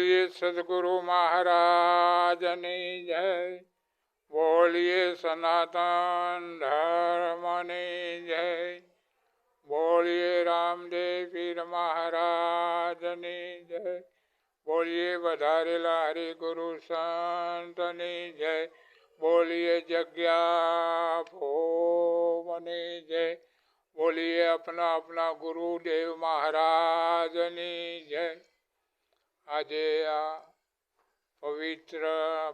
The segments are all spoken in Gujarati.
બોલીએ સદગુરુ મહારાજની જય, બોલીએ સનાતન ધર્મની જય, બોલીએ રામદેવ પીર મહારાજની જય, બોલીએ વધારેલા હરિગુરુ સંતની જય, બોલીએ જગ્યા ભોમની જય, બોલીએ અપના અપના ગુરુદેવ મહારાજની જય. આજે આ પવિત્ર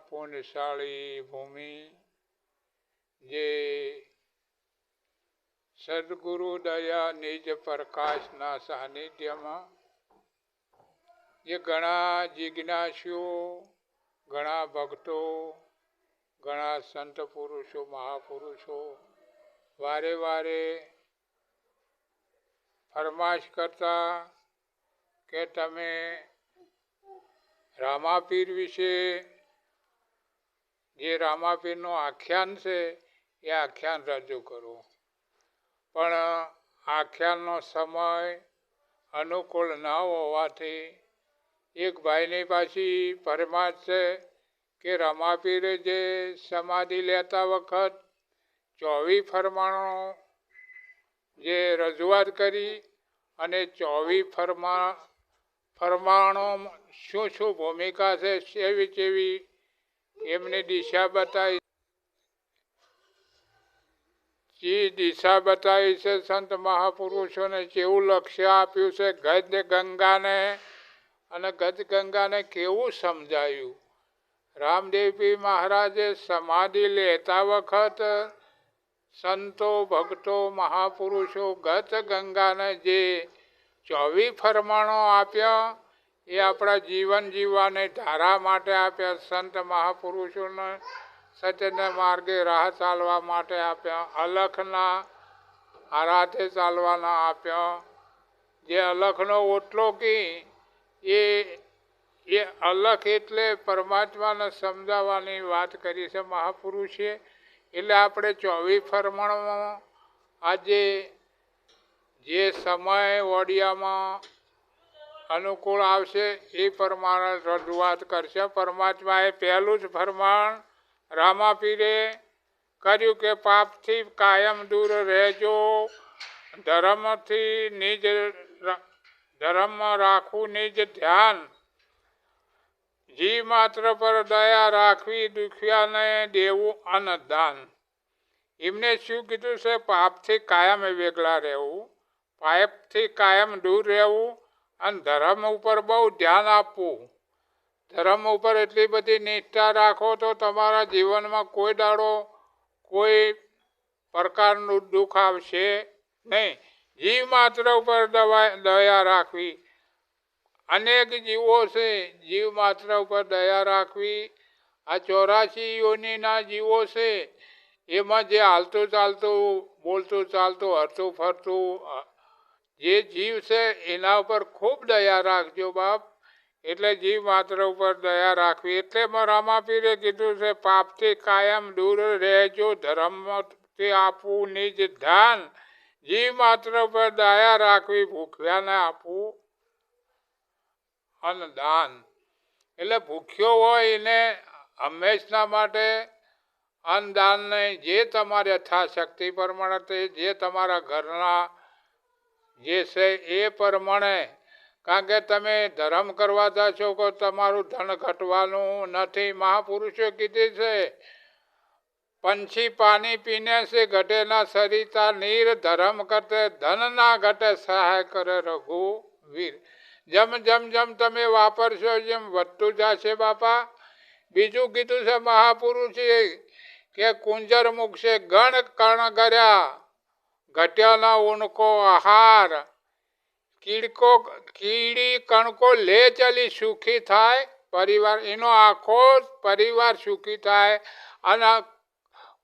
પુણ્યશાળી ભૂમિ જે સદગુરુ દયા નિજ પ્રકાશના સાનિધ્યમાં જે ઘણા જિજ્ઞાસીઓ ઘણા ભક્તો, ઘણા સંત પુરુષો, મહાપુરુષો વારે વારે ફરમાશ કરતા કે તમે રામાપીર વિશે જે રામાપીરનું આખ્યાન છે, એ આખ્યાન રજૂ કરો. પણ આખ્યાનનો સમય અનુકૂળ ન હોવાથી એક ભાઈની પાછી ફરમાશ છે કે રમાપીરે જે સમાધિ લેતા વખત ચોવીસ ફરમાણો જે રજૂઆત કરી અને ચોવીસ ફરમા ફરમાણો શું શું ભૂમિકા છે એવી જેવી એમની દિશા બતાવી જે દિશા બતાવી છે સંત મહાપુરુષોને કેવું લક્ષ્ય આપ્યું છે ગજ ગંગાને અને ગજ ગંગાને કેવું સમજાયું? રામદેવજી મહારાજે સમાધિ લેતા વખત સંતો, ભક્તો, મહાપુરુષો ગત ગંગાને જે ચોવીસ ફરમાણો આપ્યા, એ આપણા જીવન જીવવાની ધારા માટે આપ્યા, સંત મહાપુરુષોને સત્યના માર્ગે રાહ ચાલવા માટે આપ્યા, અલખના આરાધે ચાલવાના આપ્યા. જે અલખનો ઓટલો કી, એ એ અલખ એટલે પરમાત્માને સમજાવવાની વાત કરી છે મહાપુરુષે. એટલે આપણે ચોવીસ ફરમાણમાં આજે જે સમય વડિયામાં અનુકૂળ આવશે, એ પ્રમાણે રજૂઆત કરશે. પરમાત્માએ પહેલું જ ફરમાણ રામાપીરે કર્યું કે પાપથી કાયમ દૂર રહેજો, ધર્મથી નિજ ધર્મ રાખવું નિજ ધ્યાન. જી માત્ર પર દયા રાખવી, દુખિયાને દેવું અન્નદાન. એમને શું કીધું છે? પાપથી કાયમ વેગલા રહેવું. પાપથી કાયમ દૂર રહેવું અને ધર્મ ઉપર બહુ ધ્યાન આપવું. ધર્મ ઉપર એટલી બધી નિષ્ઠા રાખો તો તમારા જીવનમાં કોઈ દાડો કોઈ પ્રકારનું દુઃખ આવશે નહીં. જીવ માત્ર ઉપર દયા રાખવી. અનેક જીવો છે, જીવ માત્ર ઉપર દયા રાખવી. આ ચોરાશી યોનીના જીવો છે. એમાં જે હાલતું ચાલતું, બોલતું ચાલતું, હરતું ફરતું જે જીવ છે, એના ઉપર ખૂબ દયા રાખજો બાપ. એટલે જીવ માત્ર ઉપર દયા રાખવી. એટલે રામાપીરે કીધું છે, પાપથી કાયમ દૂર રહેજો, ધર્મથી આપવું નિજ ધ્યાન. જીવ માત્ર ઉપર દયા રાખવી, ભૂખ્યાને આપવું અન્નદાન એટલે ભૂખ્યો હોય એને હંમેશના માટે અન્નદાનને જે તમારે યથાશક્તિ પ્રમાણે જે તમારા ઘરના જે છે એ પ્રમાણે. કારણ કે તમે ધર્મ કરવા છો કે તમારું ધન ઘટવાનું નથી. મહાપુરુષો કીધી છે, પંછી પાણી પીને છે ઘટે ના સરિતા નીર, ધર્મ કરતે ધન ના ઘટે સહાય કરે રઘુવીર જેમ જેમ જેમ તમે વાપરશો જેમ વધતું જશે બાપા. બીજું કીધું છે મહાપુરુષે કે, કુંજર મુકશે ગણ કર્ણ કર્યા ઘટ્યાના ઉનકો આહાર. કીડકો, કીડી કણકો લે ચલી સુખી થાય, પરિવાર, એનો આખો પરિવાર સુખી થાય. અને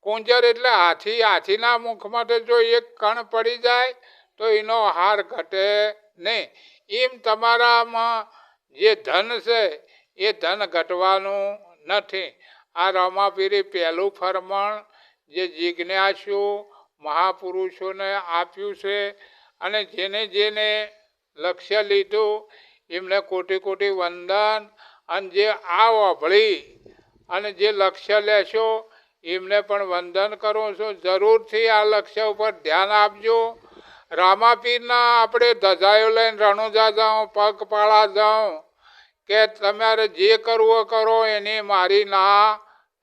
કુંજર એટલે હાથી, હાથીના મુખમાં જો એક કણ પડી જાય, તો એનો હાર ઘટે નહીં. એમ તમારામાં જે ધન છે, એ ધન ઘટવાનું નથી. આ રમાપીરી પહેલું ફરમણ જે જિજ્ઞાસુ મહાપુરુષોને આપ્યું છે અને જેને જેને લક્ષ્ય લીધું, એમને કોટી કોટી વંદન અને જે આ વભળી અને જે લક્ષ્ય લેશો, એમને પણ વંદન કરું છું. જરૂરથી આ લક્ષ્ય ઉપર ધ્યાન આપજો. રામાપીરના આપણે ધજાયો લઈને રણુજા જાઉં, પગપાળા જાઉં, કે તમારે જે કરવું કરો, એની મારી ના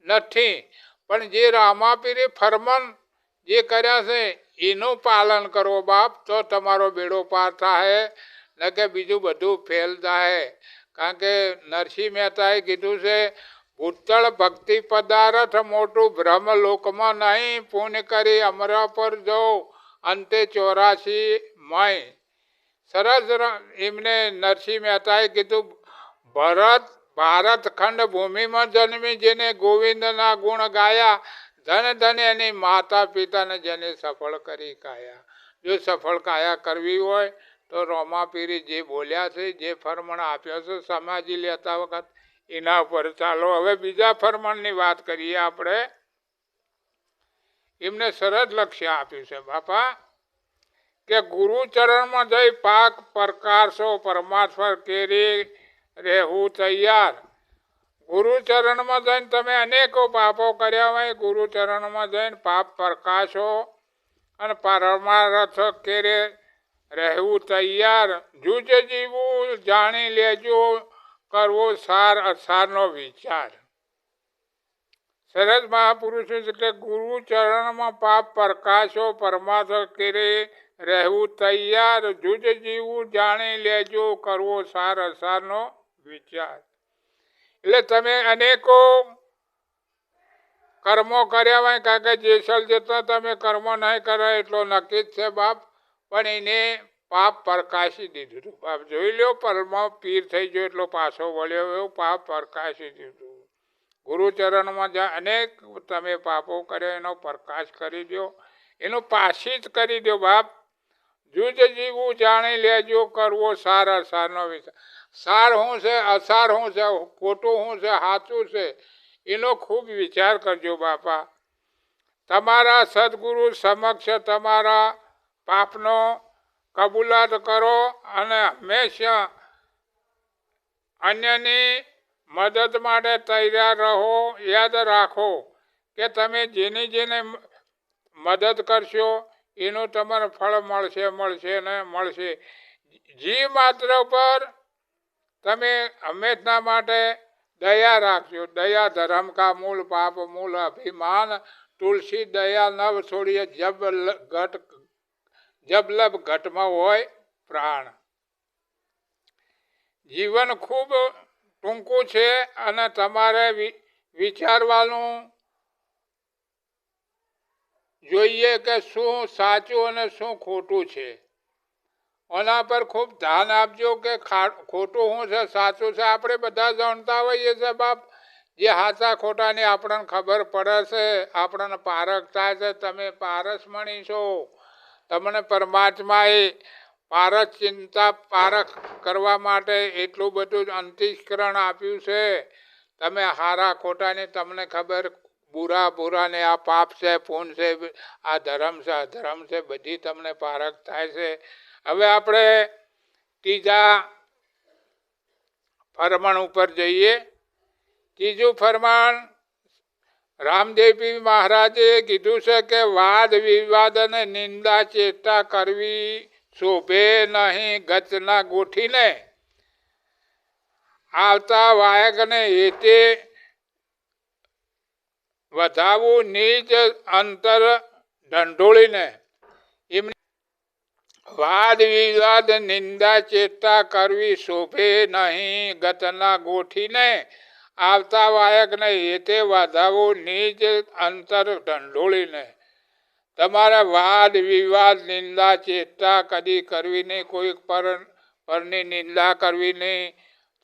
નથી. પણ જે રામાપીરે ફરમાન જે કર્યા છે, એનું પાલન કરો બાપ, તો તમારો બેડો પાર થાય ન કે બીજું બધું ફેલ થાય કારણ કે નરસિંહ મહેતાએ કીધું છે, ભૂતળ ભક્તિ પદાર્થ મોટું બ્રહ્મ લોકમાં નહીં પુણ્ય કરી અમરા પર જવું અંતે ચોરાશી મય. સરસ એમને નરસિંહ મહેતાએ કીધું, ભરત, ભારત ખંડ ભૂમિમાં જન્મી, જેને ગોવિંદના ગુણ ગાયા ધન ધન એની માતા પિતાને જેને સફળ કરી કાયા. જો સફળ કાયા કરવી હોય, તો રોમાપીરી જે બોલ્યા છે, જે ફરમણ આપ્યો છે સમાજી લેતા વખત એના ઉપર ચાલો. હવે બીજા ફરમણની વાત કરીએ આપણે. એમને સરસ લક્ષ્ય આપ્યું છે, બાપા. કે ગુરુચરણમાં જઈ પાક પ્રકાશો પરમાત્મા કેરી રહેવું તૈયાર. ગુરુચરણમાં જઈને તમે અનેકો પાપો કર્યા હોય, ગુરુચરણમાં જઈને પાપ પ્રકાશો અને પરમારથ કેરે રહેવું તૈયાર. જૂજ જીવું, જાણી લેજો, કરવો સાર અસારનો વિચાર. સરસ મહાપુરુષો કે ગુરુ ચરણમાં પાપ પ્રકાશો, પરમાર્થ કેરે રહેવું તૈયાર. જૂજ જીવું, જાણી લેજો, કરવો સાર અસારનો વિચાર. એટલે તમે અનેકો કર્મો કર્યા હોય, કારણ કે જેસલ જેટલા તમે કર્મો નહીં કર્યા એટલો નક્કી જ છે બાપ. પણ એને પાપ પ્રકાશી દીધું હતું. બાપ જોઈ લો પરમાં પીર થઈ ગયો એટલો પાછો વળ્યો, એવો પાપ પ્રકાશી દીધું ગુરુચરણમાં જ્યાં અનેક તમે પાપો કર્યા, એનો પ્રકાશ કરી દો. એનું પાછી જ કરી દો બાપ. જુજ જીવું જાણી લેજો, કરવો સાર સારનો વિચાર. સાર શું છે, અસાર શું છે, ખોટું શું છે, સાચું છે, એનો ખૂબ વિચાર કરજો બાપા. તમારા સદગુરુ સમક્ષ તમારા પાપનો કબૂલાત કરો અને હંમેશા અન્યની મદદ માટે તૈયાર રહો, યાદ રાખો કે તમે જેની જેને મદદ કરશો, એનું તમારે ફળ મળશે મળશે ને મળશે. જીવ માત્ર પર તમે હંમેશના માટે દયા રાખજો. દયા ધર્મ કા મૂળ પાપ, મૂળ અભિમાન. તુલસી દયા નવ છોડીએ જબ ઘટ જબલબ ઘટમાં હોય પ્રાણ. જીવન ખૂબ ટૂંકું છે અને તમારે વિચારવાનું જોઈએ કે શું સાચું અને શું ખોટું છે. એના પર ખૂબ ધ્યાન આપજો કે ખોટું શું છે, સાચું છે, આપણે બધા જાણતા હોઈએ છીએ બાપ. જે સાચા ખોટાની આપણને ખબર પડે છે, આપણને પારખ થાય છે, તમે પારસમણી છો. તમને પરમાત્માએ પારસ ચિંતા, પારખ કરવા માટે એટલું બધું અંતિષ્કરણ આપ્યું છે. તમે હારા ખોટાની તમને ખબર, બુરા બુરાને આ પાપ છે, પૂન છે, આ ધર્મ છે, અધર્મ છે, બધી તમને પારખ થાય છે. હવે આપણે ત્રીજા ફરમાણ ઉપર જઈએ. ત્રીજું ફરમાણ રામદેવજી મહારાજે કીધું છે કે વાદ વિવાદ અને નિંદા ચેષ્ટા કરવી શોભે નહીં, ગચના ગોઠીને. આવતા વાયકને હેતે વધાવવું નીચ અંતર ઢંઢોળીને. વાદ વિવાદ, નિંદા, ચેષ્ટા કરવી શોભે નહીં. ગતના ગોઠીને આવતા વાયકને હેતે વધાવવું નીચ અંતર ઢંઢોળીને. તમારે વાદ વિવાદ, નિંદા, ચેષ્ટા કદી કરવી નહીં. કોઈ પર, પરની નિંદા કરવી નહીં.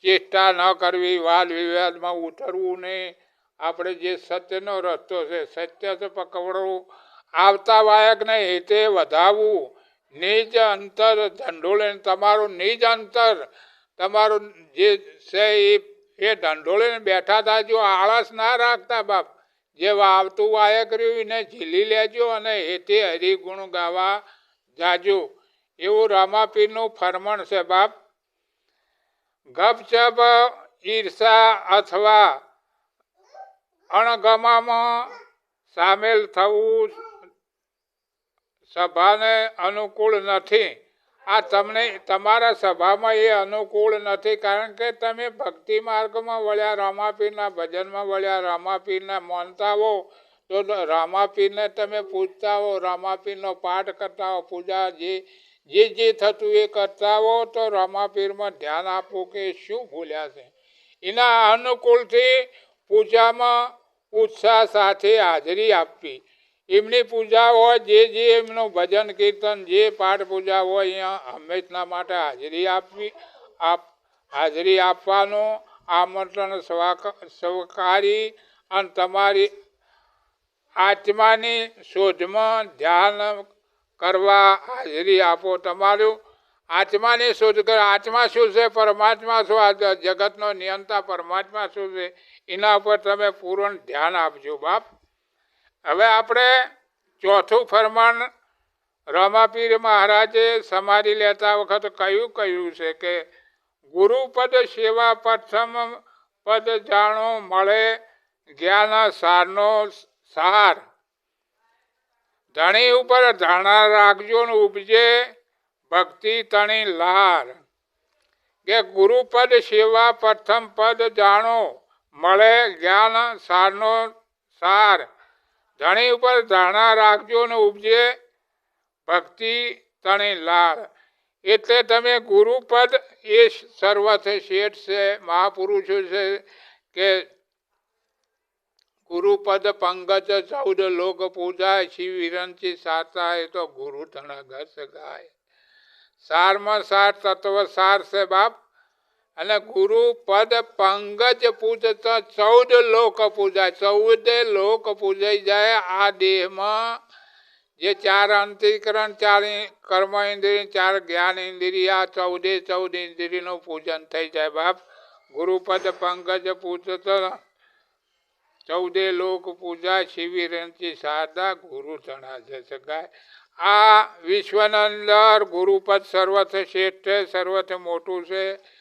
ચેષ્ટા ન કરવી. વાદ વિવાદમાં ઉતરવું નહીં. આપણે જે સત્યનો રસ્તો છે, સત્ય તો પકડવું. આવતા વાયકને હેતે વધાવવું. નિજ અંતર ઢંઢોળીને તમારું નિજ અંતર, તમારું જે છે એ એ ઢંઢોળીને બેઠા હતા જો આળસ ના રાખતા બાપ. જે વાવતું વાયક રહ્યું એને ઝીલી લેજો અને હેતે હરિગુણ ગાવા જાજો. એવું રામાપીરનું ફરમણ છે બાપ. ગપચપ ઈર્ષા અથવા અણગમામાં સામેલ થવું સભાને અનુકૂળ નથી. આ તમને, તમારા સભામાં એ અનુકૂળ નથી કારણ કે તમે ભક્તિ માર્ગમાં વળ્યા, રામાપીરના ભજનમાં વળ્યા, રામાપીરને માનતા હો તો રામાપીરને તમે પૂજતા હો રામાપીરનો પાઠ કરતા હો પૂજા જે જે જે થતું એ કરતા હો તો રામાપીરમાં ધ્યાન આપવું કે શું ભૂલ્યા છે. એના અનુકૂળથી પૂજામાં ઉત્સાહ સાથે હાજરી આપવી. એમની પૂજા હોય, જે જે એમનું ભજન કીર્તન, જે પાઠ પૂજા હોય અહીંયા હંમેશના માટે હાજરી આપવી, આપ, હાજરી આપવાનું, આમંત્રણ સ્વાક- સ્વીકારી અને તમારી આત્માની શોધમાં ધ્યાન કરવા હાજરી આપો. તમારું આત્માની શોધ કર, આત્મા શું છે? પરમાત્મા શું? આ જગતનો નિયંતા પરમાત્મા શું છે? એના ઉપર તમે પૂર્ણ ધ્યાન આપજો બાપ. હવે આપણે ચોથું ફરમાન રમાપીર મહારાજે સમારી લેતા વખત કયું કહ્યું છે કે ગુરુપદ સેવા પ્રથમ પદ જાણો મળે જ્ઞાન સારનો સાર. ધણી ઉપર ધાણા રાખજો ઉપજે ભક્તિ તણી લાર. કે ગુરુપદ સેવા પ્રથમ પદ જાણો મળે જ્ઞાન સારનો સાર. ધણી ઉપર ધારણા રાખજો ને ઉપજે ભક્તિ તણી લાળ. એટલે તમે ગુરુપદ એ સર્વથી શેઠ છે, મહાપુરુષો છે કે ગુરુપદ પંકજ ચૌદ લોક પૂજાય, શિવ વિરંચી એ તો ગુરુ ધણા ઘસ ગાય. સારમાં સાર તત્વ સાર છે બાપ અને ગુરુ પદ પંકજ પૂજતા ચૌદ લોક પૂજાય. ચૌદે લોક પૂજાઈ જાય આ દેહમાં. જે ચાર અંતિકરણ ચાર કર્મ ઇન્દ્રિય, ચાર જ્ઞાન ઇન્દ્રિય, આ ચૌદે ચૌદ ઇન્દ્રિયનું પૂજન થઈ જાય બાપ. ગુરુપદ પંકજ પૂજતા ચૌદે લોક પૂજા શિવિર સાદા ગુરુ ચણા જશે ગાય. આ વિશ્વના અંદર ગુરુપદ સર્વથ શ્રેષ્ઠ સર્વથ મોટું છે.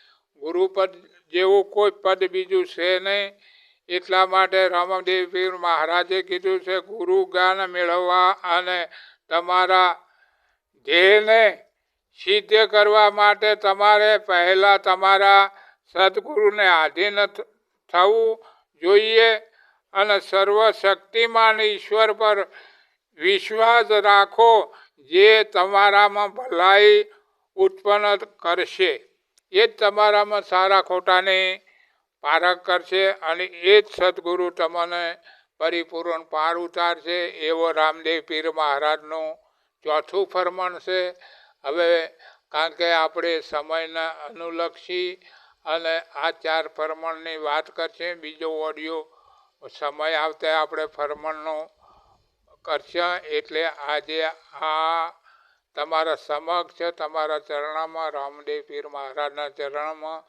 ગુરુપદ જેવું કોઈ પદ બીજું છે નહીં. એટલા માટે રામદેવ મહારાજે કીધું છે, ગુરુ જ્ઞાન મેળવવા અને તમારા ધ્યેયને સિદ્ધ કરવા માટે તમારે પહેલાં તમારા સદગુરુને આધીન થવું જોઈએ અને સર્વશક્તિમાન ઈશ્વર પર વિશ્વાસ રાખો, જે તમારામાં ભલાઈ ઉત્પન્ન કરશે. એ જ તમારામાં સારા ખોટાની પારખ કરશે અને એ જ સદગુરુ તમને પરિપૂર્ણ પાર ઉતારશે. એવો રામદેવ પીર મહારાજનું ચોથું ફરમાન છે. હવે કારણ કે આપણે સમયના અનુલક્ષી અને આ ચાર ફરમાનની વાત કરશે, બીજો ઓડિયો સમય આવતા આપણે ફરમાનનો કરશે. એટલે આજે આ તમારા સમક્ષ તમારા ચરણમાં રામદેવ પીર મહારાજના ચરણમાં